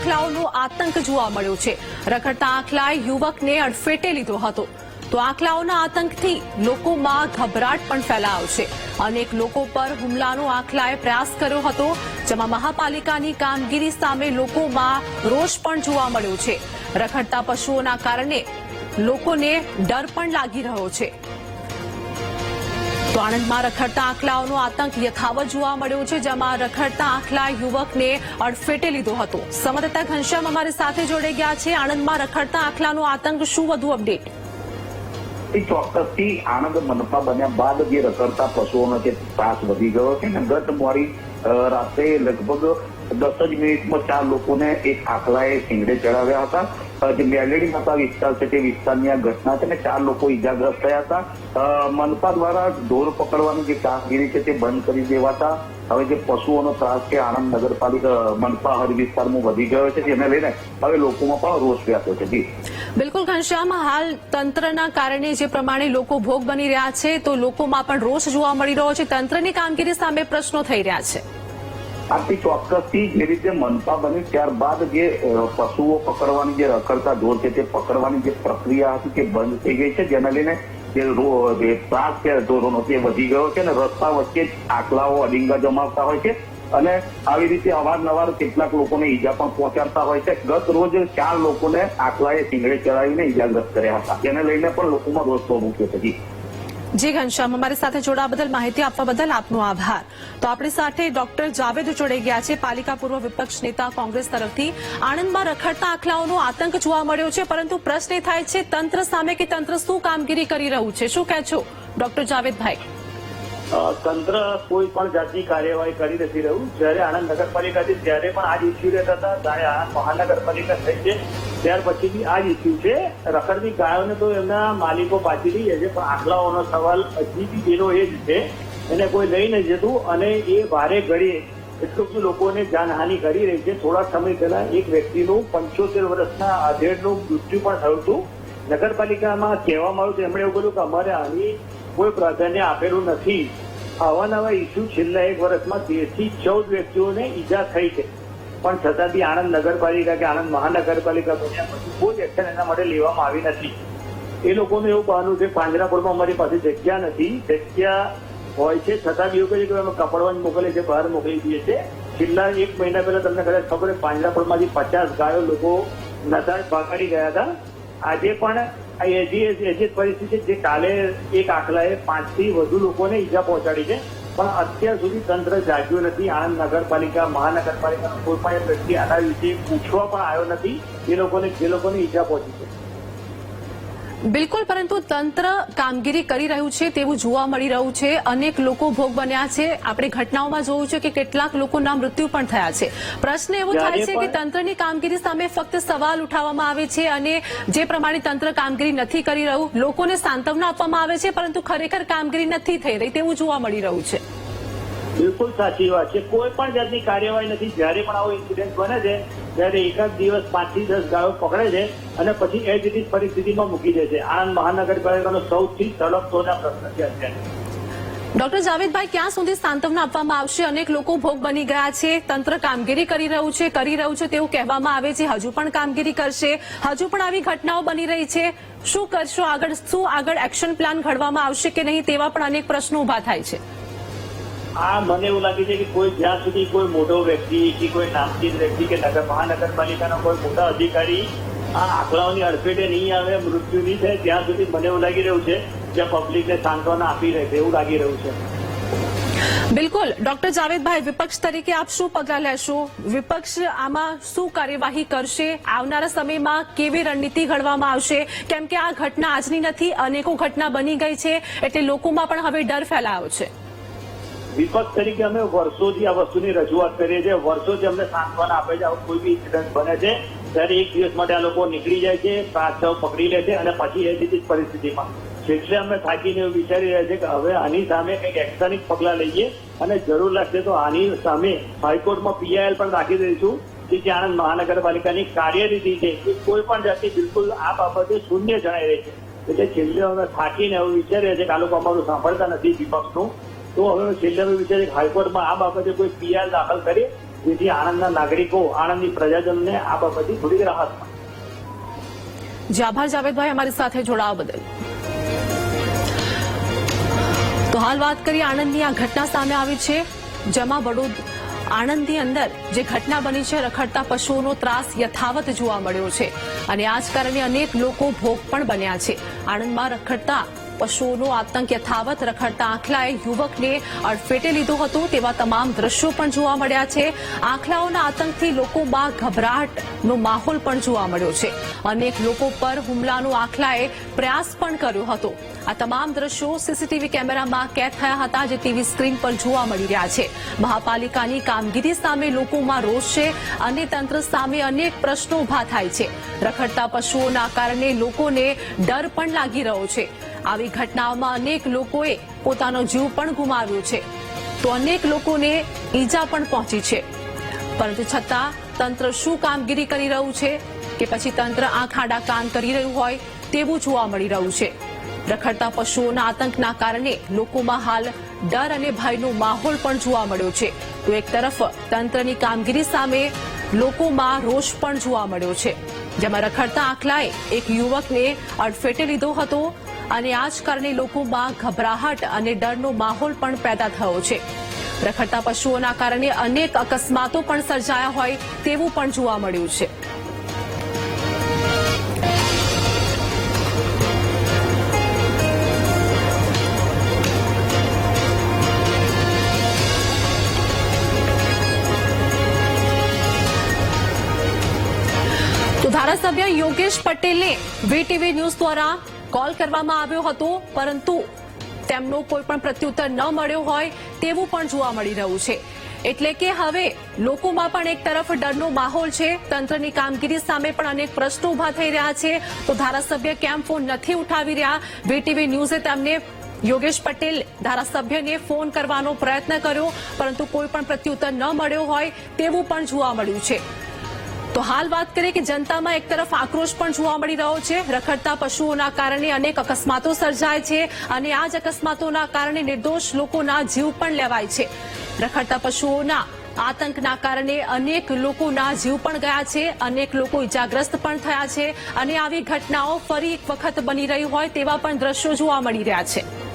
આંખલાઓનો આતંક જોવા મળ્યો છે. રખડતા આંખલાએ યુવકને અડફેટે લીધો હતો. તો આંખલાઓના આતંકથી લોકોમાં ગભરાટ પણ ફેલાયો છે. અનેક લોકો પર હુમલાનો આંખલાએ પ્રયાસ કર્યો હતો, જેમાં મહાપાલિકાની કામગીરી સામે લોકોમાં રોષ પણ જોવા મળ્યો છે. રખડતા પશુઓના કારણે લોકોને ડર પણ લાગી રહ્યો છે. તો આણંદમાં રખડતા આંકલાઓનો આતંક યથાવત જોવા મળ્યો છે, જેમાં રખડતા આંકલા યુવકને અડફેટે લીધો હતો. સંવાદદાતા ઘનશ્યામ અમારી સાથે જોડાઈ ગયા છે. આણંદમાં રખડતા આંકલાનો આતંક શું વધુ અપડેટ? ચોક્કસથી આણંદ મનપા બન્યા બાદ જે રખડતા પશુઓનો જે ત્રાસ વધી ગયો છે ને, ગત મોડી રાત્રે લગભગ દસ જ મિનિટમાં ચાર લોકોને એક આંકલાએ શીંગડે ચડાવ્યા હતા. જે મેલેડી માતા વિસ્તાર છે તે વિસ્તારની આ ઘટના છે ને ચાર લોકો ઈજાગ્રસ્ત થયા હતા. મનપા દ્વારા ઢોર પકડવાની જે કામગીરી છે તે બંધ કરી દેવાતા. હવે જે પશુઓનો ત્રાસ છે, આણંદ નગરપાલિકા મનપા હર વિસ્તારમાં વધી ગયો છે, જેને લઈને હવે લોકોમાં પણ રોષ વ્યાપ્યો છે. બિલકુલ, ઘનશ્યામ, હાલ તંત્રના કારણે જે પ્રમાણે લોકો ભોગ બની રહ્યા છે, તો લોકોમાં પણ રોષ જોવા મળી રહ્યો છે. તંત્રની કામગીરી સામે પ્રશ્નો થઈ રહ્યા છે. આથી ચોક્કસથી જે રીતે મનપા બની ત્યારબાદ જે પશુઓ પકડવાની જે રખડતા ઢોર છે તે પકડવાની જે પ્રક્રિયા હતી તે બંધ થઈ ગઈ છે. જેના લઈને જે ત્રાસ છે, ઢોરોનો તે વધી ગયો છે અને રસ્તા વચ્ચે જ આખલાઓ અડિંગા જમાવતા હોય છે અને આવી રીતે અવારનવાર કેટલાક લોકોને ઈજા પણ પહોંચાડતા હોય છે. ગત રોજ ચાર લોકોને આખલાએ સિંગડે ચડાવીને ઈજાગ્રસ્ત કર્યા હતા. જેને લઈને પણ લોકોમાં રોષ મૂક્યો છે. જી ઘનશ્યામ, અમારી સાથે જોડાવા બદલ માહિતી આપવા બદલ આપનો આભાર. તો આપણી સાથે ડોક્ટર જાવેદ જોડાઈ ગયા છે, પાલિકા પૂર્વ વિપક્ષ નેતા કોંગ્રેસ તરફથી. આણંદમાં રખડતા આખલાઓનો આતંક જોવા મળ્યો છે, પરંતુ પ્રશ્ન થાય છે, તંત્ર સામે કે તંત્ર શું કામગીરી કરી રહ્યું છે? શું કહે છો ડોક્ટર જાવેદભાઈ? તંત્ર કોઈ પણ જાતની કાર્યવાહી કરી નથી રહ્યું. જ્યારે આણંદ નગરપાલિકાથી જ્યારે પણ આ જ ઇસ્યુ રહેતા હતા. ત્યારે આણંદ મહાનગરપાલિકા થઈ છે, ત્યાર પછીથી આ જ ઇસ્યુ છે. રખડતી ગાયોને તો એમના માલિકો પાછી લઈ જાય છે પણ આખલાઓનો સવાલ હજી બી એનો એ જ છે. એને કોઈ લઈ નથી જતું અને એ ભારે ઘડીએ એટલું બધું લોકોને જાનહાનિ કરી રહી છે. થોડા સમય પહેલા એક વ્યક્તિનું પંચોતેર વર્ષના આધેડનું મૃત્યુ પણ થયું હતું. નગરપાલિકામાં કહેવામાં આવ્યું હતું, એમણે એવું કહ્યું કે અમારે આની કોઈ પ્રાધાન્ય આપેલું નથી. આવા નવા ઇસ્યુ છેલ્લા એક વર્ષમાં તેરથી ચૌદ વ્યક્તિઓને ઈજા થઈ છે. પણ છતાં બી આણંદ નગરપાલિકા કે આણંદ મહાનગરપાલિકા બન્યા પછી કોઈ એક્શન એના માટે લેવામાં આવી નથી. એ લોકોનું એવું બહાનું છે પાંજરાપુરમાં અમારી પાસે જગ્યા નથી. જગ્યા હોય છે, છતાં બી એવું કહે કે અમે કપડવંજ મોકલીએ છીએ, બહાર મોકલી દઈએ છીએ છેલ્લા એક મહિના પહેલા તમને કદાચ ખબર પાંજરાપુરમાંથી પચાસ ગાયો લોકો નદાજ ભાગાડી ગયા હતા. આજે પણ આ એજી પરિસ્થિતિ જે કાલે એક આખલાએ પાંચથી વધુ લોકોને ઈજા પહોંચાડી છે, પણ અત્યાર સુધી તંત્ર જાગ્યું નથી. આણંદ નગરપાલિકા મહાનગરપાલિકા કોઈ પણ વ્યક્તિ આના વિશે પૂછવા પણ આવ્યો નથી. એ લોકોને જે લોકોને ઈજા પહોંચી છે. બિલકુલ પરંતુ તંત્ર કામગીરી કરી રહ્યું છે તેવું જોવા મળી રહ્યું છે. અનેક લોકો ભોગ બન્યા છે. આપણે ઘટનાઓમાં જોયું છે કે કેટલાક લોકોના મૃત્યુ પણ થયા છે. પ્રશ્ન એવો થાય છે કે તંત્રની કામગીરી સામે ફક્ત સવાલ ઉઠાવવામાં આવે છે અને જે પ્રમાણે તંત્ર કામગીરી નથી કરી રહ્યું લોકોને સાંત્વના આપવામાં આવે છે પરંતુ ખરેખર કામગીરી નથી થઈ રહી તેવું જોવા મળી રહ્યું છે. બિલકુલ સાચી વાત છે. કોઈ પણ જાતની કાર્યવાહી નથી. જ્યારે પણ આવો ઇન્સિડન્ટ બને છે, ત્યારે એકાદ દિવસ પાંચથી દસ ગાયો પકડે છે અને પછી એ જ પરિસ્થિતિમાં મૂકી દે છે. આણંદ મહાનગરપાલિકાનો સૌથી તડપતોના પ્રશ્ન છે અત્યારે. ડોક્ટર જાવેદભાઈ, ક્યાં સુધી સાંત્વના આપવામાં આવશે? અનેક લોકો ભોગ બની ગયા છે. તંત્ર કામગીરી કરી રહ્યું છે, કરી રહ્યું છે તેવું કહેવામાં આવે છે. હજુ પણ કામગીરી કરશે. હજુ પણ આવી ઘટનાઓ બની રહી છે. શું કરશો આગળ? શું આગળ એક્શન પ્લાન ઘડવામાં આવશે કે નહીં તેવા પણ અનેક પ્રશ્નો ઊભા થાય છે. આ મને એવું લાગે છે કે કોઈ જ્યાં સુધી કોઈ મોટો વ્યક્તિ કે કોઈ નામચીન વ્યક્તિ કે નગર મહાનગરપાલિકાનો કોઈ મોટા અધિકારી આ આંકડાઓની અડફેટે નહીં આવે, મૃત્યુ નહીં થાય, ત્યાં સુધી મને એવું લાગી રહ્યું છે જ્યાં પબ્લિકને સાંત્વના આપી રહેશે એવું લાગી રહ્યું છે. બિલકુલ. ડોક્ટર જાવેદભાઈ, વિપક્ષ તરીકે આપ શું પગલાં લેશો? વિપક્ષ આમાં શું કાર્યવાહી કરશે? આવનારા સમયમાં કેવી રણનીતિ ઘડવામાં આવશે? કેમ કે આ ઘટના આજની નથી, અનેકો ઘટના બની ગઈ છે, એટલે લોકોમાં પણ હવે ડર ફેલાયો છે. વિપક્ષ તરીકે અમે વર્ષોથી આ વસ્તુની રજૂઆત કરીએ છીએ. વર્ષોથી અમને સાંત્વના આપે છે, આવું કોઈ બી ઇન્સિડન્ટ બને છે. ત્યારે એક દિવસ માટે આ લોકો નીકળી જાય છે પાછળ પકડી લે છે અને પછી એ જ પરિસ્થિતિમાં. એટલે અમે થાકીને એવું વિચારી રહ્યા છીએ કે હવે આની સામે કંઈક એક્શનિક પગલાં લઈએ અને જરૂર લાગશે તો આની સામે હાઈકોર્ટમાં પીઆઈએલ પણ રાખી દઈશું. કે જે આણંદ મહાનગરપાલિકાની કાર્યરીતિ છે, એ કોઈ પણ જાતિ બિલકુલ આ બાબતે શૂન્ય જણાઈ રહી છે. એટલે છેલ્લે અમે થાકીને એવું વિચારીએ છીએ કે આ લોકો અમારું સાંભળતા નથી વિપક્ષનું. તો હવે છેલ્લે વિચાર હાઈકોર્ટમાં આ બાબતે કોઈ પીઆર દાખલ કરીએ જેથી આણંદના નાગરિકો, આણંદની પ્રજાજનને આ બાબતે થોડીક રાહત જી આભાર, જાવેદભાઈ, અમારી સાથે જોડાવા બદલ. તો હાલ વાત કરીએ આણંદની આ ઘટના સામે આવી છે, જેમાં વડોદ, આણંદની અંદર જે ઘટના બની છે, રખડતા પશુઓનો ત્રાસ યથાવત જોવા મળ્યો છે. અને આ જ કારણે અનેક લોકો ભોગ પણ બન્યા છે. આણંદમાં રખડતા પશુઓનો આતંક યથાવત રખડતા આંખલાએ યુવકને અડફેટે લીધો હતો તેવા તમામ દ્રશ્યો પણ જોવા મળ્યા છે. આંખલાઓના આતંકથી લોકોમાં ગભરાટનો માહોલ પણ જોવા મળ્યો છે. અનેક લોકો પર હુમલાનો આંખલાએ પ્રયાસ પણ કર્યો હતો. આ તમામ દ્રશ્યો સીસીટીવી કેમેરામાં કેદ થયા હતા જે ટીવી સ્ક્રીન પર જોવા મળી રહ્યા છે. મહાપાલિકાની કામગીરી સામે લોકોમાં રોષ છે અને તંત્ર સામે અનેક પ્રશ્નો ઊભા થાય છે. રખડતા પશુઓના કારણે લોકોને ડર પણ લાગી રહ્યો છે. આવી ઘટનાઓમાં અનેક લોકોએ પોતાનો જીવ પણ ગુમાવ્યો છે. તો અનેક લોકોને ઈજા પણ પહોંચી છે. પરંતુ છતાં તંત્ર શું કામગીરી કરી રહ્યું છે કે પછી તંત્ર આંખ આડા કાન કરી રહ્યું હોય તેવું જોવા મળી રહ્યું છે. રખડતા પશુઓના આતંકના કારણે લોકોમાં હાલ ડર અને ભયનો માહોલ પણ જોવા મળ્યો છે. તો એક તરફ તંત્રની કામગીરી સામે લોકોમાં રોષ પણ જોવા મળ્યો છે. જેમાં રખડતા આંખલાએ એક યુવકને અડફેટે લીધો હતો અને આ જ કારણે લોકોમાં ગભરાહટ અને ડરનો માહોલ પણ પેદા થયો છે. રખડતા પશુઓના કારણે અનેક અકસ્માતો પણ સર્જાયા હોય તેવું પણ જોવા મળ્યું છે. ધારાસભ્ય યોગેશ પટેલને વીટીવી ન્યૂઝ દ્વારા કોલ કરવામાં આવ્યો હતો, પરંતુ તેમનો કોઈ પણ પ્રત્યુત્તર ન મળ્યો હોય તેવું પણ જોવા મળી રહ્યું છે. એટલે કે હવે લોકોમાં પણ એક તરફ ડરનો માહોલ છે, તંત્રની કામગીરી સામે પણ અનેક પ્રશ્નો ઊભા થઈ રહ્યા છે. તો ધારાસભ્ય કેમ ફોન નથી ઉઠાવી રહ્યા? વીટીવી ન્યૂઝે તેમને યોગેશ પટેલ ધારાસભ્યને ફોન કરવાનો પ્રયત્ન કર્યો, પરંતુ કોઈ પણ પ્રત્યુત્તર ન મળ્યો હોય તેવું પણ જોવા મળ્યું છે. તો હાલ વાત કરીએ કે જનતામાં એક તરફ આક્રોશ પણ જોવા મળી રહ્યો છે. રખડતા પશુઓના કારણે અનેક અકસ્માતો સર્જાય છે અને આ જ અકસ્માતોના કારણે નિર્દોષ લોકોના જીવ પણ લેવાય છે. રખડતા પશુઓના આતંકના કારણે અનેક લોકોના જીવ પણ ગયા છે. અનેક લોકો ઇજાગ્રસ્ત પણ થયા છે અને આવી ઘટનાઓ ફરી એક વખત બની રહી હોય તેવા પણ દ્રશ્યો જોવા મળી રહ્યા છે.